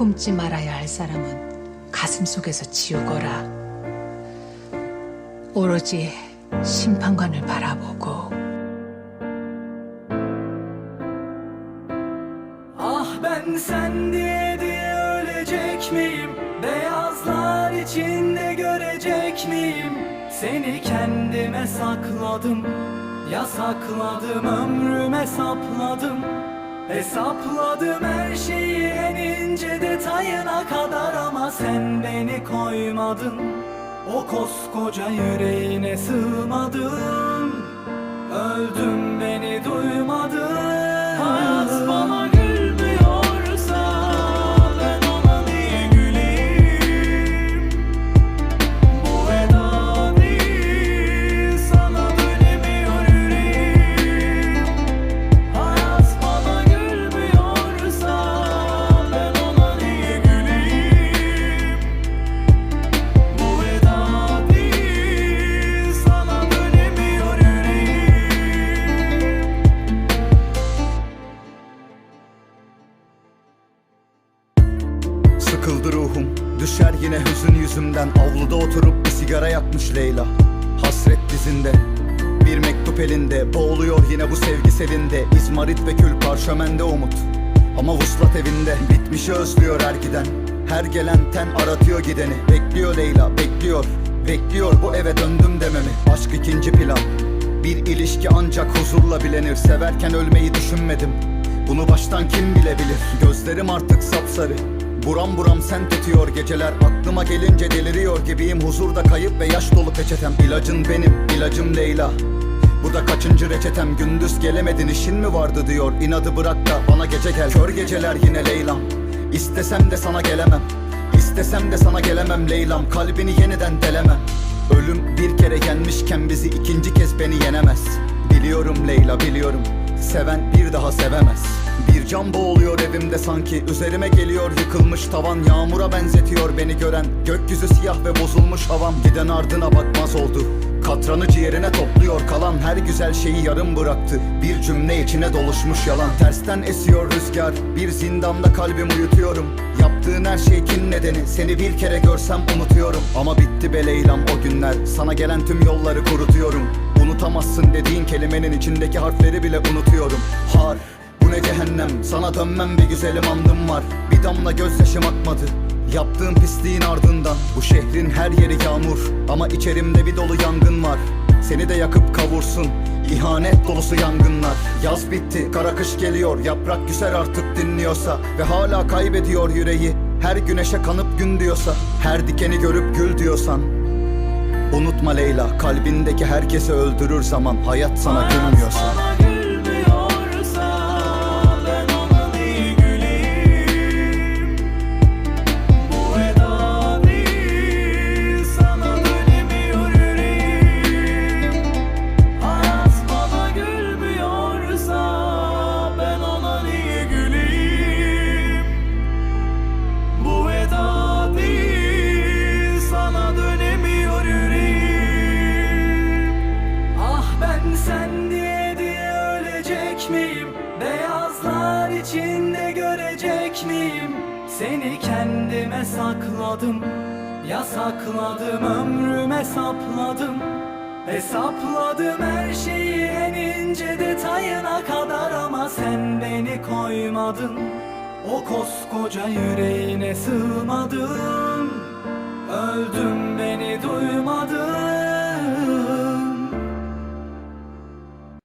품지 말아야 할 사람은 가슴 속에서 지우거라. 오로지 심판관을 바라보고 Ah ben sen diye diye ölecek miyim? Beyazlar içinde görecek miyim? Seni kendime sakladım Yasakladım ömrüme sapladım Hesapladım her şeyi en ince detayına kadar Ama sen beni koymadın. O koskoca yüreğine sığmadım Düşer yine hüzün yüzümden Avluda oturup bir sigara yakmış Leyla. Hasret dizinde Bir mektup elinde. Boğuluyor yine bu sevgi selinde. İzmarit ve kül parşömende umut. Ama vuslat evinde Bitmişi özlüyor her giden. Her gelen ten aratıyor gideni. Bekliyor Leyla bekliyor. Bekliyor bu eve döndüm dememi. Aşk ikinci plan. Bir ilişki ancak huzurla bilenir. Severken ölmeyi düşünmedim. Bunu baştan kim bilebilir? Gözlerim artık sapsarı Buram buram sen tutuyor geceler. Aklıma gelince deliriyor gibiyim. Huzurda kayıp ve yaş dolu peçetem. İlacın benim, ilacım Leyla. Bu da kaçıncı reçetem? Gündüz gelemedin işin mi vardı diyor. İnadı bırak da bana gece gel. Kör geceler yine Leylam. İstesem de sana gelemem. İstesem de sana gelemem Leylam. Kalbini yeniden delemem. Ölüm bir kere yenmişken bizi ikinci kez beni yenemez. Biliyorum Leyla biliyorum. Seven bir daha sevemez cam boğuluyor evimde sanki. Üzerime geliyor yıkılmış tavan. Yağmura benzetiyor beni gören. Gökyüzü siyah ve bozulmuş havam. Giden ardına bakmaz oldu. Katranı ciğerine topluyor kalan. Her güzel şeyi yarım bıraktı. Bir cümle içine doluşmuş yalan. Tersten esiyor rüzgar. Bir zindanda kalbimi uyutuyorum. Yaptığın her şey kin nedeni. Seni bir kere görsem unutuyorum. Ama bitti be Leyla'm o günler. Sana gelen tüm yolları kurutuyorum. Unutamazsın dediğin kelimenin içindeki harfleri bile unutuyorum. Har ne cehennem? Sana dönmem bir güzelim andım var. Bir damla gözyaşım akmadı. Yaptığım pisliğin ardından. Bu şehrin her yeri yağmur. Ama içerimde bir dolu yangın var. Seni de yakıp kavursun. İhanet dolusu yangınlar. Yaz bitti kara kış geliyor. Yaprak küser artık dinliyorsa Ve hala kaybediyor yüreği. Her güneşe kanıp gün diyorsa Her dikeni görüp gül diyorsan. Unutma Leyla kalbindeki herkesi öldürür zaman Hayat sana gülmüyorsa sen diye diye ölecek miyim? Beyazlar içinde görecek miyim? Seni kendime sakladım Yasakladım ömrüme sapladım Hesapladım her şeyi en ince detayına kadar Ama sen beni koymadın O koskoca yüreğine sığmadım Öldüm